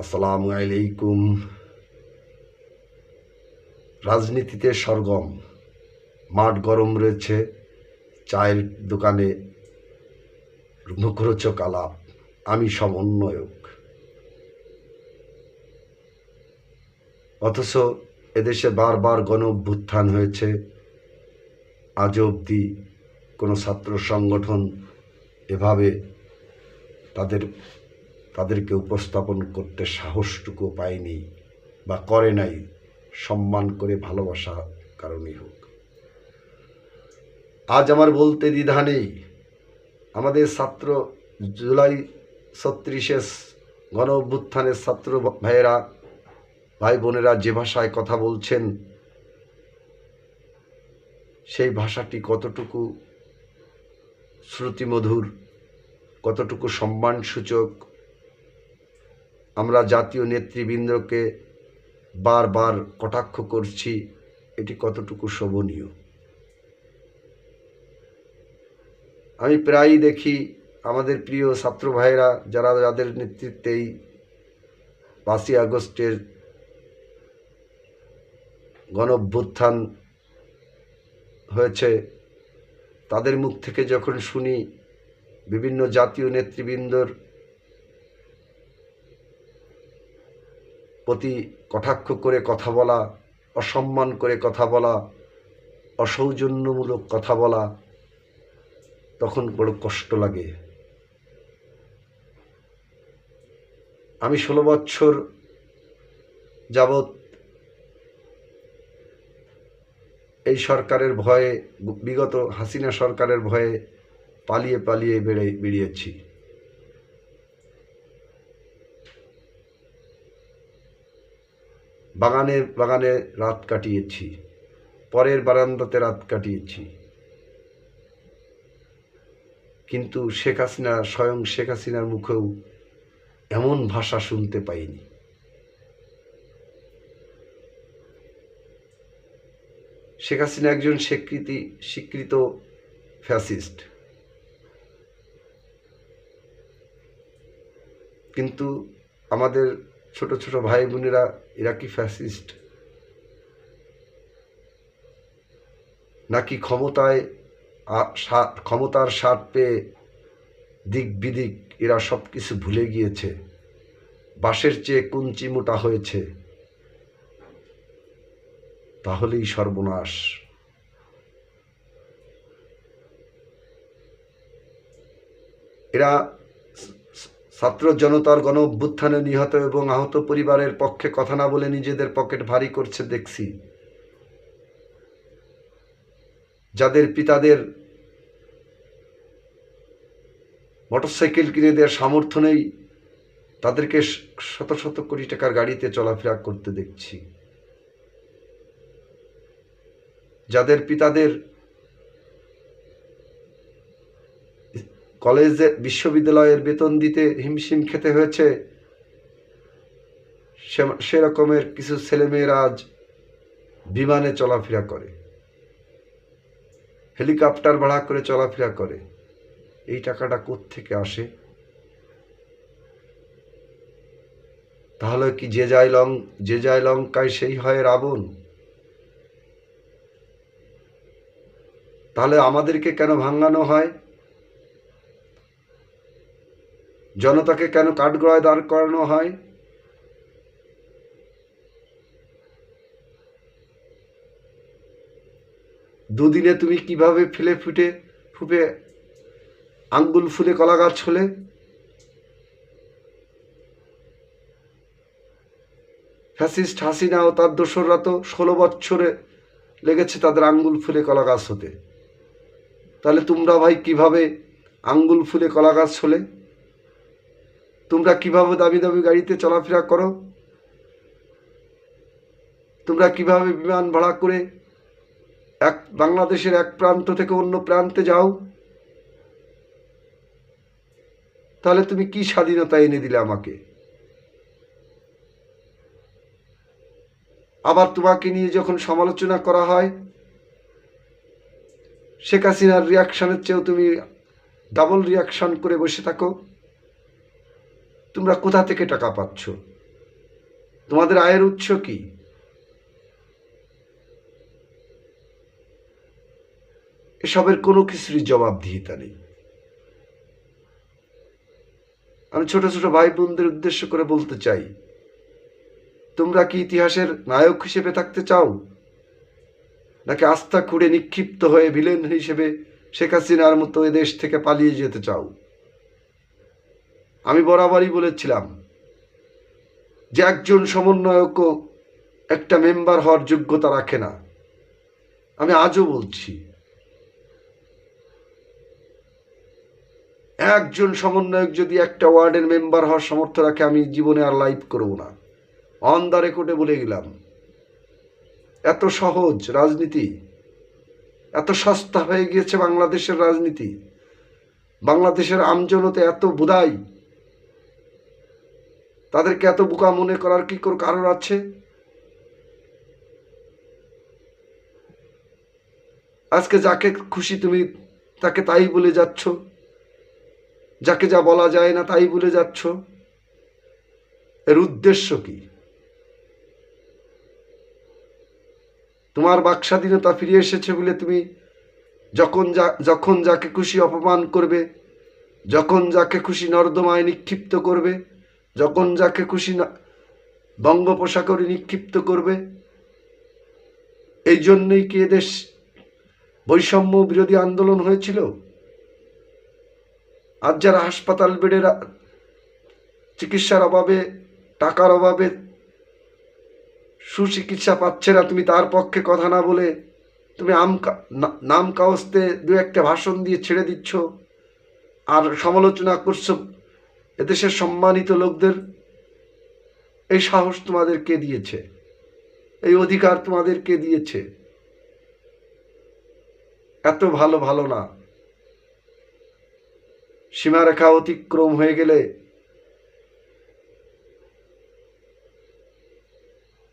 আসসালামু আলাইকুম। রাজনীতিতে সরগম, মাঠ গরম রয়েছে, চায়ের দোকানে মুখরোচক আলাপ, আমি সমন্বয়ক। অথচ এদেশে বারবার গণ অভ্যুত্থান হয়েছে। আজ অবধি কোনো ছাত্র সংগঠন এভাবে তাদের তাদেরকে উপস্থাপন করতে সাহসটুকু পায়নি বা করে নাই, সম্মান করে ভালোবাসা কারণেই হোক। আজ আমার বলতে দ্বিধা নেই। আমাদের ছাত্র জুলাই ছত্রিশে গণ অভ্যুত্থানের ছাত্র ভাইয়েরা, ভাই বোনেরা যে ভাষায় কথা বলছেন, সেই ভাষাটি কতটুকু শ্রুতিমধুর, কতটুকু সম্মানসূচক আমরা জাতীয় নেতৃবৃন্দকে বারবার কটাক্ষ করছি, এটি কতটুকু শোভনীয়? আমি প্রায়ই দেখি আমাদের প্রিয় ছাত্র ভাইয়েরা যারা যাদের নেতৃত্বেই পাঁচই আগস্টের গণ অভ্যুত্থান হয়েছে, তাদের মুখ থেকে যখন শুনি বিভিন্ন জাতীয় নেতৃবৃন্দর প্রতি কটাক্ষ করে কথা বলা, অসম্মান করে কথা বলা, অসৌজন্যমূলক কথা বলা, তখন বড় কষ্ট লাগে। আমি ষোলো বছর যাবৎ এই সরকারের ভয়ে, বিগত হাসিনা সরকারের ভয়ে পালিয়ে পালিয়ে বেড়ে বেরিয়েছি। বাগানে বাগানে রাত কাটিয়েছি। পরের বারান্দাতে রাত কাটিয়েছি। কিন্তু শেখ হাসিনা, স্বয়ং শেখ হাসিনার মুখেও এমন ভাষা শুনতে পাইনি। শেখ হাসিনা একজন স্বীকৃতি, স্বীকৃত ফ্যাসিস্ট। কিন্তু আমাদের ছোট ছোট ভাই বোনেরা, এরা কি ফ্যাসিস্ট নাকি ক্ষমতায় ক্ষমতার স্বাদ পেয়ে দিক বিদিক এরা সব কিছু ভুলে গিয়েছে। বাঁশের চেয়ে কুঞ্চি মোটা হয়েছে। তাহলেই সর্বনাশ। এরা ছাত্র জনতার গণ অভ্যুত্থানে নিহত এবং আহত পরিবারের পক্ষে কথা না বলে নিজেদের পকেট ভারী করছে দেখছি। যাদের পিতাদের মোটরসাইকেল কিনে দেওয়ার সামর্থ্য নেই, তাদেরকে শত শত কোটি টাকার গাড়িতে চলাফেরা করতে দেখছি। যাদের পিতাদের কলেজে বিশ্ববিদ্যালয়ের বেতন দিতে হিমশিম খেতে হয়েছে। সেরকমের কিছু ছেলেমেয়েরা আজ বিমানে চলাফেরা করে। হেলিকপ্টার ভাড়া করে চলাফেরা করে। এই টাকাটা থেকে আসে? তাহলে কি যে যায় লং যে যায় লঙ্কায় সেই হয় রাবণ? তাহলে আমাদেরকে কেন ভাঙানো হয়? জনতাকে কেন কাঠগড়ায় দাঁড় করানো হয়? দুদিনে তুমি কীভাবে ফেলে ফুটে ফুপে আঙ্গুল ফুলে কলা গাছ হলে? ফ্যাসিস্ট হাসিনা ও তার দোসররা তো ষোলো বছরে লেগেছে তাদের আঙ্গুল ফুলে কলা গাছ হতে। তাহলে তোমরা ভাই কীভাবে আঙ্গুল ফুলে কলা গাছ হলে? তোমরা কীভাবে দামি দামি গাড়িতে চলাফেরা করো? তোমরা কীভাবে বিমান ভাড়া করে এক বাংলাদেশের এক প্রান্ত থেকে অন্য প্রান্তে যাও? তাহলে তুমি কি স্বাধীনতা এনে দিলে আমাকে? আবার তোমাকে নিয়ে যখন সমালোচনা করা হয়, শেখ হাসিনার রিয়াকশনের চেয়েও তুমি ডাবল রিয়াকশন করে বসে থাকো। তোমরা কোথা থেকে টাকা পাচ্ছ? তোমাদের আয়ের উৎস কি? এসবের কোনো কিছুরই জবাবদিহিতা নেই। আমি ছোট ছোট ভাই বোনদের উদ্দেশ্য করে বলতে চাই, তোমরা কি ইতিহাসের নায়ক হিসেবে থাকতে চাও? নাকি আস্থা খুঁড়ে নিক্ষিপ্ত হয়ে ভিলেন হিসেবে শেখ হাসিনার মতো এদেশ থেকে পালিয়ে যেতে চাও? আমি বরাবরই বলেছিলাম যে একজন সমন্বয়কও একটা মেম্বার হওয়ার যোগ্যতা রাখে না। আমি আজও বলছি, একজন সমন্বয়ক যদি একটা ওয়ার্ডের মেম্বার হওয়ার সমর্থ রাখে, আমি জীবনে আর লাইভ করব না। অন দ্য রেকর্ডে বলে গেলাম, এত সহজ রাজনীতি, এত সস্তা হয়ে গিয়েছে বাংলাদেশের রাজনীতি, বাংলাদেশের আমজনতে এত বুদাই তাদেরকে এত বোকা মনে করার কি কোনো কারণ আছে? আজকে যাকে খুশি তুমি তাকে তাই বলে যাচ্ছ? যাকে যা বলা যায় না তাই বলে যাচ্ছ? এর উদ্দেশ্য কি? তোমার বাকস্বাধীনতা ফিরে এসেছে বলে তুমি যখন যা, যখন যাকে খুশি অপমান করবে, যখন যাকে খুশি নর্দমায় নিক্ষিপ্ত করবে যখন যাকে খুশি না বঙ্গোপসাগরে নিক্ষিপ্ত করবে এই জন্যই কি এদেশ বৈষম্য বিরোধী আন্দোলন হয়েছিল? আজ যারা হাসপাতাল বেডের চিকিৎসার অভাবে, টাকার অভাবে সুচিকিৎসা পাচ্ছে না, তুমি তার পক্ষে কথা না বলে তুমি আম নাম কাওস্তে দু একটা ভাষণ দিয়ে ছেড়ে দিচ্ছ, আর সমালোচনা করছ এদেশের সম্মানিত লোকদের এই সাহস তোমাদের কে দিয়েছে? এই অধিকার তোমাদের কে দিয়েছে? এত ভালো ভালো না। সীমারেখা অতিক্রম হয়ে গেলে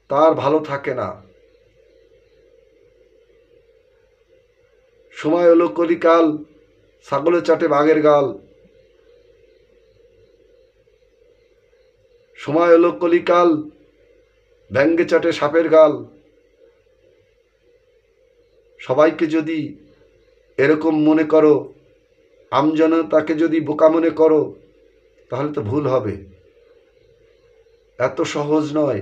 তার ভালো থাকে না। সময় হলো কলিকাল ছাগলে চাটে বাঘের গাল। সময় হলো কলিকাল, ব্যাঙ্গে চাটে সাপের গাল। সবাইকে যদি এরকম মনে করো আমজনতাকে যদি বোকা মনে করো, তাহলে তো ভুল হবে। এত সহজ নয়।